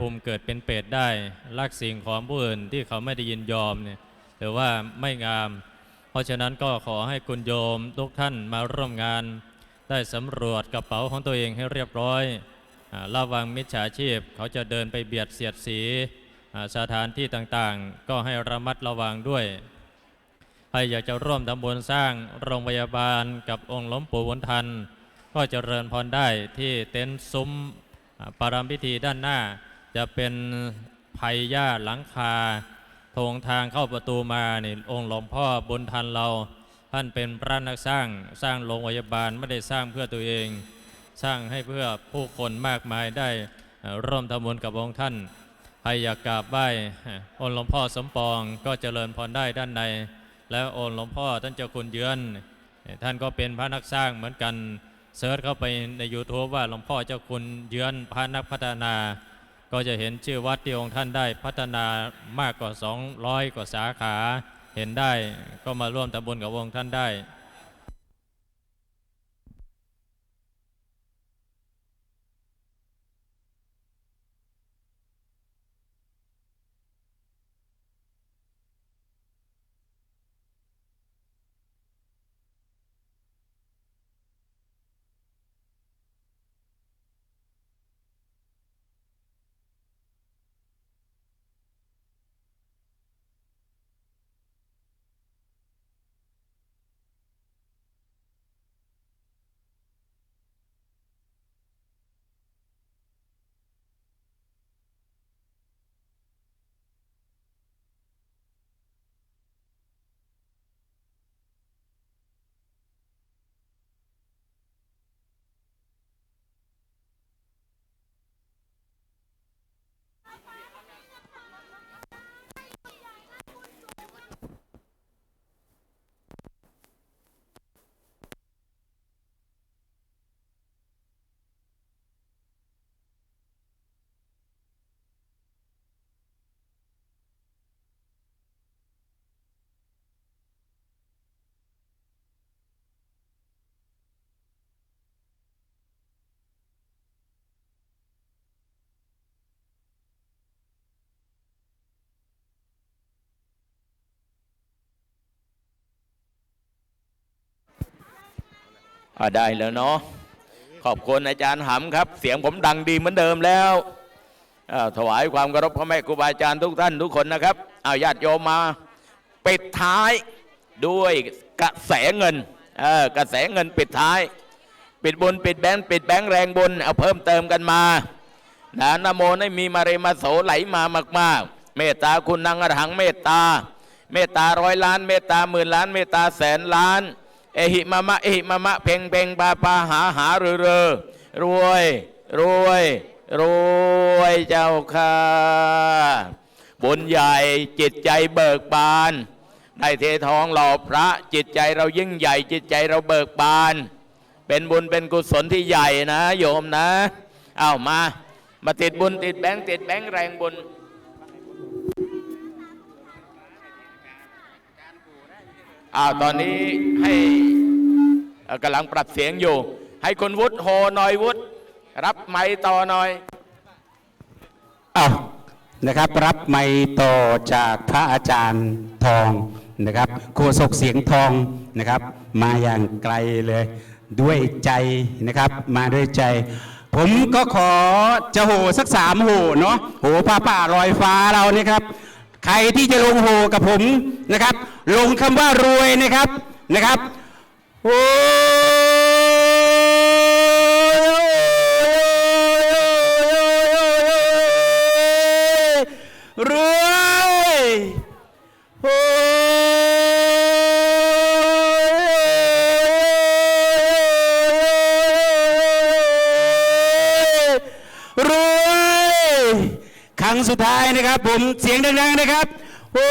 ภูมิเกิดเป็นเปรตได้ลักสิ่งของผู้อื่นที่เขาไม่ได้ยินยอมเนี่ยถือว่าไม่งาม เพราะฉะนั้นก็ขอให้คุณโยมทุกท่านมาร่วมงาน ได้สำรวจกระเป๋าของตัวเองให้เรียบร้อยอระวังมิจฉาชีพ เขาจะเดินไปเบียดเสียดสีสถานที่ต่างๆ ก็ให้ระมัดระวังด้วยใครอยากจะร่วมทำบุญสร้างโรงพยาบาลกับองค์ล้มปู่วนทัน ก็เจริญพรได้ที่เต็นท์ซุ้มปารามพิธีด้านหน้า จะเป็นไผ่หญ้าหลังคาโถงทางเข้าประตูมาเนี่องค์หลวงพ่อบุญทันเรา ท่านเป็นพระนักสร้างสร้างโรงพยาบาลไม่ได้สร้างเพื่อตัวเอง สร้างให้เพื่อผู้คนมากมายได้ร่วมทำบุญกับองค์ท่านใครอยากกราบไหว้องค์หลวงพ่อสมปองก็เจริญพรได้ด้านใน แล้วองค์หลวงพ่อท่านเจ้าคุณเยือน ท่านก็เป็นพระนักสร้างเหมือนกันเซิร์ชเข้าไปใน YouTube ว่าหลวงพ่อเจ้าคุณเยือนพระนักพัฒนา ก็จะเห็นชื่อวัดที่องค์ท่านได้พัฒนามากกว่า 200 กว่าสาขา เห็นได้ก็มาร่วมทำบุญกับองค์ท่านได้ ได้แล้วเนาะขอบคุณอาจารย์หำครับ เสียงผมดังดีเหมือนเดิมแล้วถวายความเคารพพ่อแม่ครูบาอาจารย์ทุกท่านทุกคนนะครับเอาญาติโยมมาปิดท้ายด้วยกระแสเงินกระแสเงินปิดท้าย ปิดบุญปิดแบงค์ปิดแบงค์แรงบุญเอาเพิ่มเติมกันมานะนะโมให้มีมาเรมาโสไหลมามาก ๆ เมตตาคุณนางอรหังเมตตา เมตตาร้อยล้าน เมตตาหมื่นล้าน เมตตาแสนล้าน เอหิมามะเอหิมามะเพ่งเพ่งปาปาหาหาเรือเรือรวยรวยรวยเจ้าค่ะ บุญใหญ่จิตใจเบิกบานได้เททองหล่อพระจิตใจเรายิ่งใหญ่จิตใจเราเบิกบาน เป็นบุญเป็นกุศลที่ใหญ่นะ โยมนะ เอามา มาติดบุญติดแบงติดแบงแรงบุญ อ้าวตอนนี้ให้กำลังปรับเสียงอยู่ ให้คุณวุฒิโหน่อยวุฒิรับไม้ต่อหน่อยอ้าวนะครับ รับไมค์ต่อจากพระอาจารย์ทองนะครับโฆษกเสียงทองนะครับ มาอย่างไกลเลยด้วยใจนะครับ มาด้วยใจ ผมก็ขอจะโหสักสามโหเนาะโหผ้าป่าลอยฟ้าเราเนี่ยครับ ใครที่จะลงโหกับผม นะครับ ลงคำว่ารวยนะครับนะครับโอ้รวยโอ้รวยครั้งสุดท้ายนะครับ ผมเสียงดังๆนะครับโอ้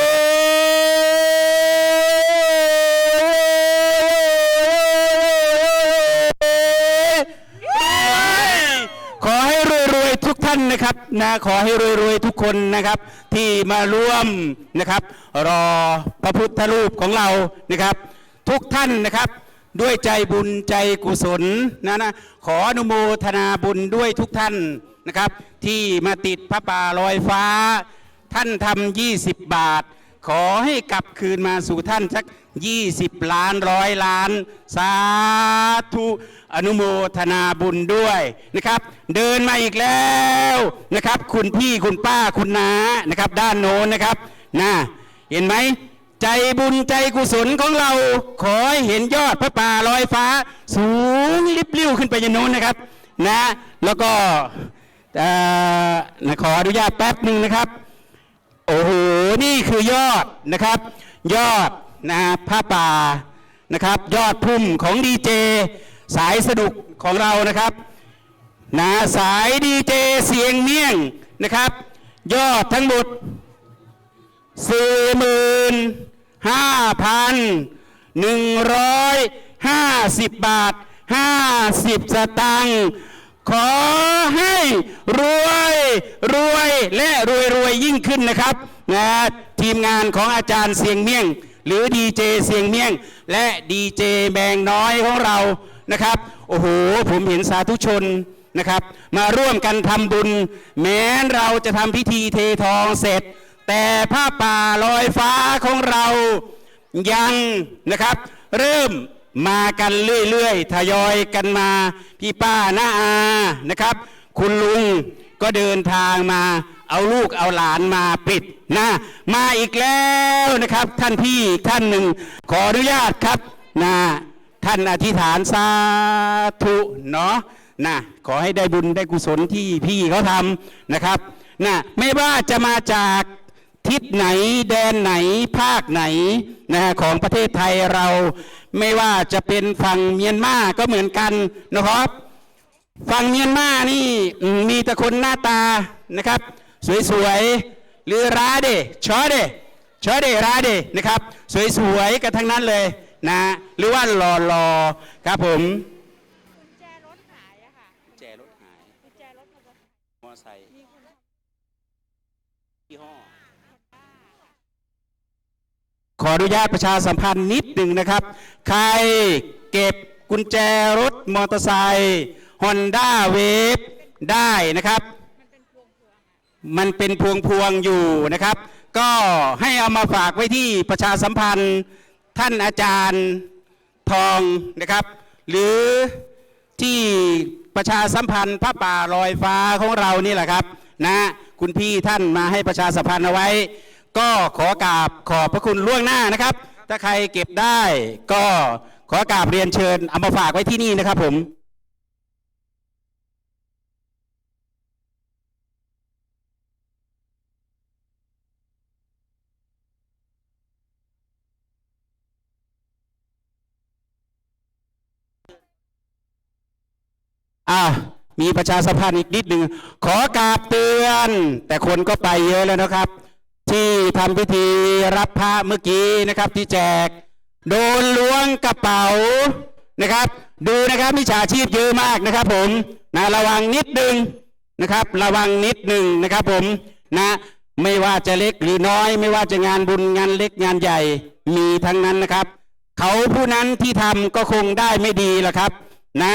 นะครับนะขอให้รวยๆทุกคนนะครับ ที่มาร่วมนะครับ รอพระพุทธรูปของเรานะครับ ทุกท่านนะครับด้วยใจบุญใจกุศลนะนะขออนุโมทนาบุญด้วยทุกท่านนะครับ ที่มาติดพระป่าลอยฟ้า ท่านทำ20บาท ขอให้กลับคืนมาสู่ท่านสัก20ล้านร้อยล้าน สาธุ อนุโมทนาบุญด้วยนะครับ เดินมาอีกแล้วนะครับ คุณพี่คุณป้าคุณน้านะครับ ด้านโน้นนะครับนะเห็นไหมใจบุญใจกุศลของเรา ขอให้เห็นยอดพระป่าลอยฟ้า สูงลิบลิ่วขึ้นไปยันโน้นนะครับนะแล้วก็นะขออนุญาตแป๊บหนึ่งนะครับ โอ้โห นี่คือยอดนะครับ ยอดนะผ้าป่านะครับ ยอดพุ่มของดีเจ สายสนุกของเรานะครับนะสายดีเจเสียงเมี่ยงนะครับ ยอดทั้งหมดสี่หมื่นห้าพันหนึ่งร้อยห้าสิบบาทห้าสิบสตางค์ขอให้รวยรวยและรวยรวยยิ่งขึ้นนะครับนะทีมงานของอาจารย์เสียงเมี่ยง หรือดีเจเสียงเมี่ยง และดีเจแบงน้อยของเรา นะครับ โอ้โห ผมเห็นสาธุชนนะครับ มาร่วมกันทำบุญ แม้เราจะทำพิธีเททองเสร็จ แต่ผ้าป่าลอยฟ้าของเรายังนะครับ เริ่มมากันเรื่อยๆทยอยกันมา พี่ป้าน้าอานะครับ คุณลุงก็เดินทางมา เอาลูกเอาหลานมาปิดนะมาอีกแล้วนะครับ ท่านพี่ท่านหนึ่งขออนุญาตครับนะ ท่านอธิษฐานสาธุเนาะนะขอให้ได้บุญได้กุศลที่พี่เขาทำนะครับนะไม่ว่าจะมาจากทิศไหนแดนไหนภาคไหนนะของประเทศไทยเรา ไม่ว่าจะเป็นฝั่งเมียนมาก็เหมือนกันนะครับ ฝั่งเมียนมานี่มมีแต่คนหน้าตานะครับ สวยๆหรือราเดชอเดชอเดราเดนะครับ สวยๆกันทั้งนั้นเลย นะ หรือว่าหล่อๆครับผมกุญแจรถหายอะค่ะแจรถหายกุญแจรถมอเตอร์ไซค์มอไซค์มีคนทยี่ห้อำบ้าขออนุญาตประชาสัมพันธ์นิดหนึ่งนะครับ ใครเก็บกุญแจรถมอเตอร์ไซค์ฮอนด้าเวฟได้นะครับ มันเป็นพวงพวงๆอะมันเป็นพวงพวงๆอยู่นะครับ ก็ให้เอามาฝากไว้ที่ประชาสัมพันธ์ ท่านอาจารย์ทองนะครับ หรือที่ประชาสัมพันธ์พระป่าลอยฟ้าของเรานี่แหละครับนะคุณพี่ท่านมาให้ประชาสัมพันธ์เอาไว้ ก็ขอกราบขอบพระคุณล่วงหน้านะครับ ถ้าใครเก็บได้ก็ขอกราบเรียนเชิญเอามาฝากไว้ที่นี่นะครับผม อะมีประชาสัมพันธ์อีกนิดหนึ่งขอกราบเตือน แต่คนก็ไปเยอะแล้วนะครับ ที่ทำพิธีรับพระเมื่อกี้นะครับที่แจก โดนล้วงกระเป๋านะครับ ดูนะครับมิจฉาชีพเยอะมากนะครับ ผมนะระวังนิดหนึ่งนะครับ ระวังนิดหนึ่งนะครับ ผมนะไม่ว่าจะเล็กหรือน้อย ไม่ว่าจะงานบุญงานเล็กงานใหญ่มีทั้งนั้นนะครับ เขาผู้นั้นที่ทำก็คงได้ไม่ดีหรอกครับ นะ